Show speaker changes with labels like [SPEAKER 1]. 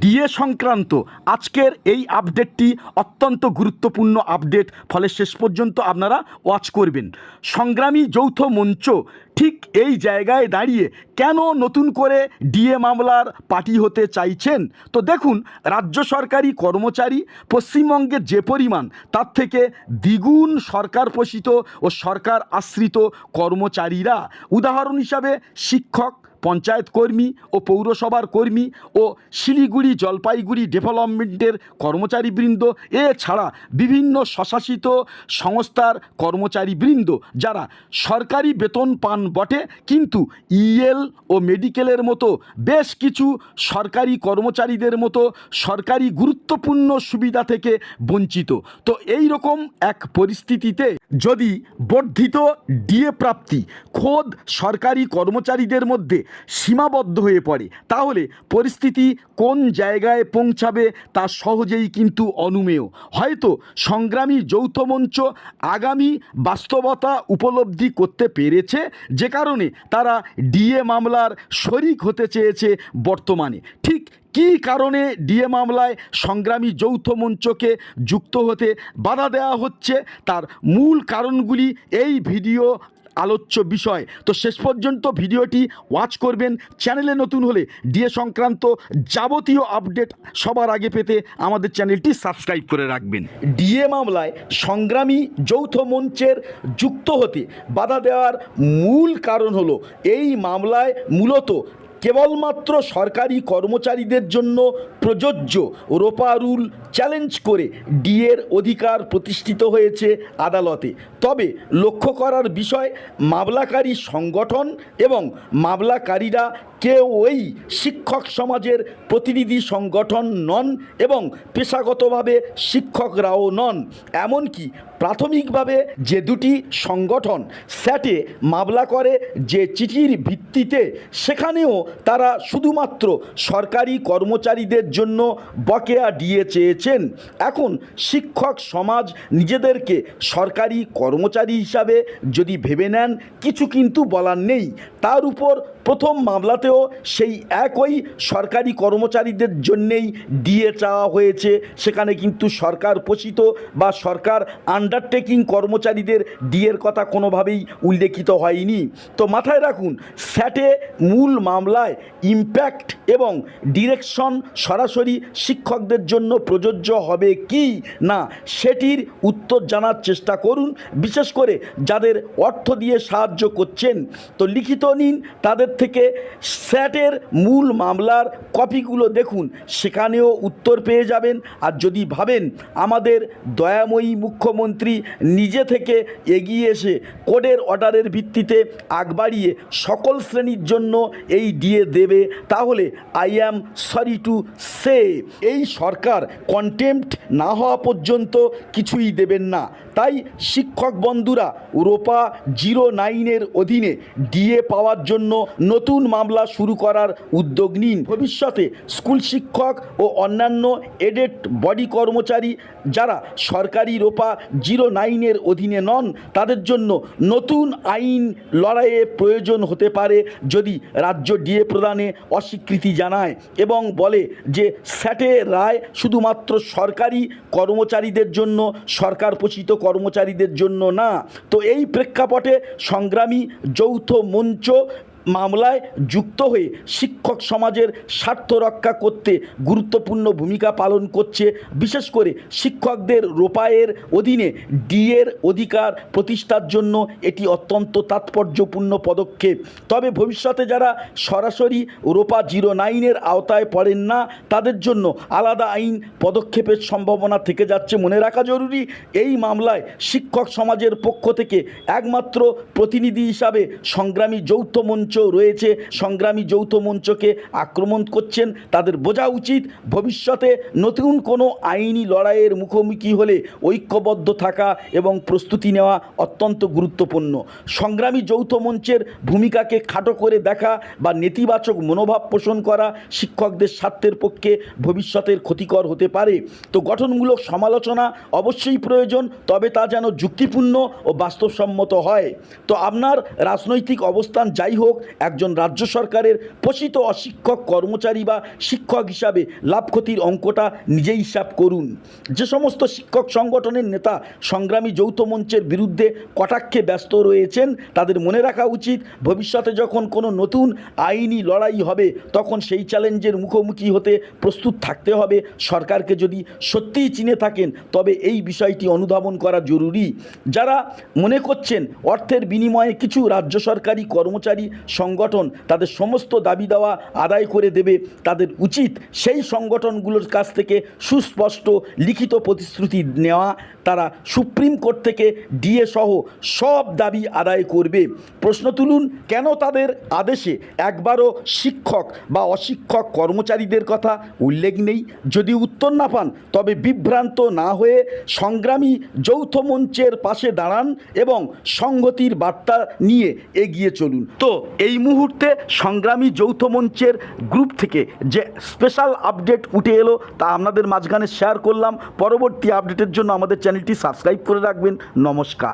[SPEAKER 1] DA সংক্রান্ত আজকের এই আপডেটটি অত্যন্ত গুরুত্বপূর্ণ আপডেট, ফলে শেষ পর্যন্ত আপনারা ওয়াচ করবেন। সংগ্রামী যৌথ মঞ্চ ঠিক এই জায়গায় দাঁড়িয়ে কেন নতুন করে ডিএ মামলার পার্টি হতে চাইছেন? তো দেখুন, রাজ্য সরকারি কর্মচারী পশ্চিমবঙ্গের যে পরিমাণ, তার থেকে দ্বিগুণ সরকার পোষিত ও সরকার আশ্রিত কর্মচারীরা। উদাহরণ হিসাবে শিক্ষক পঞ্চায়েত কর্মী ও পৌরসভার কর্মী ও শিলিগুড়ি জলপাইগুড়ি ডেভেলপমেন্টের কর্মচারীবৃন্দ, এছাড়া বিভিন্ন স্বশাসিত সংস্থার কর্মচারীবৃন্দ যারা সরকারি বেতন পান বটে, কিন্তু ইএল ও মেডিকেলের মতো বেশ কিছু সরকারি কর্মচারীদের মতো সরকারি গুরুত্বপূর্ণ সুবিধা থেকে বঞ্চিত। তো এই রকম এক পরিস্থিতিতে যদি বর্ধিত ডিএ প্রাপ্তি খোদ সরকারি কর্মচারীদের মধ্যে সীমাবদ্ধ হয়ে পড়ে। তাহলে পরিস্থিতি কোন জায়গায় পৌঁছাবে তা সহজেই কিন্তু অনুমেয়। হয়তো সংগ্রামী যৌথ মঞ্চ আগামী বাস্তবতা উপলব্ধি করতে পেরেছে, যে কারণে তারা ডিএ মামলার শরিক হতে চেয়েছে বর্তমানে। ঠিক কী কারণে ডিএ মামলায় সংগ্রামী যৌথ মঞ্চকে যুক্ত হতে বাধা দেওয়া হচ্ছে, তার মূল কারণগুলি এই ভিডিও আলোচ্য বিষয়। তো শেষ পর্যন্ত ভিডিওটি ওয়াচ করবেন। চ্যানেলে নতুন হলে ডিএ সংক্রান্ত যাবতীয় আপডেট সবার আগে পেতে আমাদের চ্যানেলটি সাবস্ক্রাইব করে রাখবেন। ডিএ মামলায় সংগ্রামী যৌথ মঞ্চের যুক্ত হতে বাধা দেওয়ার মূল কারণ হলো এই মামলায় মূলত কেবলমাত্র সরকারি কর্মচারীদের জন্য প্রযোজ্য রোপা রুল চ্যালেঞ্জ করে ডিএর অধিকার প্রতিষ্ঠিত হয়েছে আদালতে। তবে লক্ষ্য করার বিষয়, মামলাকারী সংগঠন এবং মামলাকারীরা কেউই শিক্ষক সমাজের প্রতিনিধি সংগঠন নন এবং পেশাগতভাবে শিক্ষকরাও নন। এমনকি প্রাথমিকভাবে যে দুটি সংগঠন স্যাটে মামলা করে যে চিঠির ভিত্তিতে, সেখানেও তারা শুধুমাত্র সরকারি কর্মচারীদের জন্য বকেয়া ডিএ চেয়েছেন। এখন শিক্ষক সমাজ নিজেদেরকে সরকারি কর্মচারী হিসাবে যদি ভেবে নেন, কিছু কিন্তু বলার নেই। তার উপর প্রথম মামলাতেও সেই একই সরকারি কর্মচারীদের জন্যেই দিয়ে চাওয়া হয়েছে। সেখানে কিন্তু সরকার পোষিত বা সরকার আন্ডারটেকিং কর্মচারীদের ডিএর কথা কোনোভাবেই উল্লেখিত হয়নি। তো মাথায় রাখুন স্যাটে মূল মামলায় ইম্প্যাক্ট এবং ডিরেকশন সরাসরি শিক্ষকদের জন্য প্রযোজ্য হবে কি না সেটির উত্তর জানার চেষ্টা করুন, বিশেষ করে যাদের অর্থ দিয়ে সাহায্য করছেন। তো লিখিত নিন, তাদের থেকে স্যাটের মূল মামলার কপিগুলো দেখুন, সেখানেও উত্তর পেয়ে যাবেন। আর যদি ভাবেন আমাদের দয়াময়ী মুখ্যমন্ত্রী নিজে থেকে এগিয়ে এসে কোডের অর্ডারের ভিত্তিতে আগ বাড়িয়ে সকল শ্রেণির জন্য এই ডিএ দেবে, তাহলে I am sorry to say এই সরকার কন্টেম্পট না হওয়া পর্যন্ত কিছুই দেবেন না। তাই শিক্ষক বন্ধুরা রোপা জিরো নাইনের অধীনে ডিএ পাওয়ার জন্য নতুন মামলা শুরু করার উদ্যোগ নিন। ভবিষ্যতে স্কুল শিক্ষক ও অন্যান্য এডেড বডি কর্মচারী যারা সরকারি রোপা জিরো নাইনের অধীনে নন, তাদের জন্য নতুন আইন লড়াইয়ে প্রয়োজন হতে পারে যদি রাজ্য ডিএ প্রদানে অস্বীকৃতি জানায় এবং বলে যে স্যাটে রায় শুধুমাত্র সরকারি কর্মচারীদের জন্য, সরকার পোষিত কর্মচারীদের জন্য না। তো এই প্রেক্ষাপটে সংগ্রামী যৌথ মঞ্চ মামলায় যুক্ত হয়ে শিক্ষক সমাজের স্বার্থ রক্ষা করতে গুরুত্বপূর্ণ ভূমিকা পালন করছে, বিশেষ করে শিক্ষকদের রোপায়ের অধীনে ডিএর অধিকার প্রতিষ্ঠার জন্য এটি অত্যন্ত তাৎপর্যপূর্ণ পদক্ষেপ। তবে ভবিষ্যতে যারা সরাসরি রোপা জিরো নাইনের আওতায় পড়েন না, তাদের জন্য আলাদা আইন পদক্ষেপের সম্ভাবনা থেকে যাচ্ছে। মনে রাখা জরুরি, এই মামলায় শিক্ষক সমাজের পক্ষ থেকে একমাত্র প্রতিনিধি হিসাবে সংগ্রামী যৌথ মঞ্চ রয়েছে। সংগ্রামী যৌথ মঞ্চকে আক্রমণ করছেন। তাদের বোঝা উচিত ভবিষ্যতে নতুন কোনো আইনি লড়াইয়ের মুখোমুখি হলে ঐক্যবদ্ধ থাকা এবং প্রস্তুতি নেওয়া অত্যন্ত গুরুত্বপূর্ণ। সংগ্রামী যৌথ মঞ্চের ভূমিকাকে খাটো করে দেখা বা নেতিবাচক মনোভাব পোষণ করা শিক্ষকদের স্বার্থের পক্ষে ভবিষ্যতের ক্ষতিকর হতে পারে। তো গঠনমূলক সমালোচনা অবশ্যই প্রয়োজন, তবে তা যেন যুক্তিপূর্ণ ও বাস্তবসম্মত হয়। তো আপনার রাজনৈতিক অবস্থান যাই হোক একজন রাজ্য সরকারের পোষিত অশিক্ষক কর্মচারী বা শিক্ষক হিসাবে লাভ ক্ষতির অঙ্কটা নিজেই হিসাব করুন। যে সমস্ত শিক্ষক সংগঠনের নেতা সংগ্রামী যৌথ মঞ্চের বিরুদ্ধে কটাক্ষে ব্যস্ত রয়েছেন, তাদের মনে রাখা উচিত, ভবিষ্যতে যখন কোনো নতুন আইনি লড়াই হবে, তখন সেই চ্যালেঞ্জের মুখোমুখি হতে প্রস্তুত থাকতে হবে। সরকারকে যদি সত্যিই চিনে থাকেন, তবে এই বিষয়টি অনুধাবন করা জরুরি। যারা মনে করছেন অর্থের বিনিময়ে কিছু রাজ্য সরকারি কর্মচারী সংগঠন তাদের সমস্ত দাবি দেওয়া আদায় করে দেবে। তাদের উচিত সেই সংগঠনগুলোর কাছ থেকে সুস্পষ্ট লিখিত প্রতিশ্রুতি নেওয়া। তারা সুপ্রিম কোর্ট থেকে ডিএ সহ সব দাবি আদায় করবে। প্রশ্ন তুলুন, কেন তাদের আদেশে একবারও শিক্ষক বা অশিক্ষক কর্মচারীদের কথা উল্লেখ নেই? যদি উত্তর না পান, তবে বিভ্রান্ত না হয়ে সংগ্রামী যৌথ মঞ্চের পাশে দাঁড়ান এবং সংহতির বার্তা নিয়ে এগিয়ে চলুন। তো এই মুহূর্তে সংগ্রামী যৌথ মঞ্চের গ্রুপ থেকে যে স্পেশাল আপডেট উঠে এলো তা আপনাদের মাঝখানে শেয়ার করলাম। পরবর্তী আপডেটের জন্য আমাদের চ্যানেলটি সাবস্ক্রাইব করে রাখবেন। নমস্কার।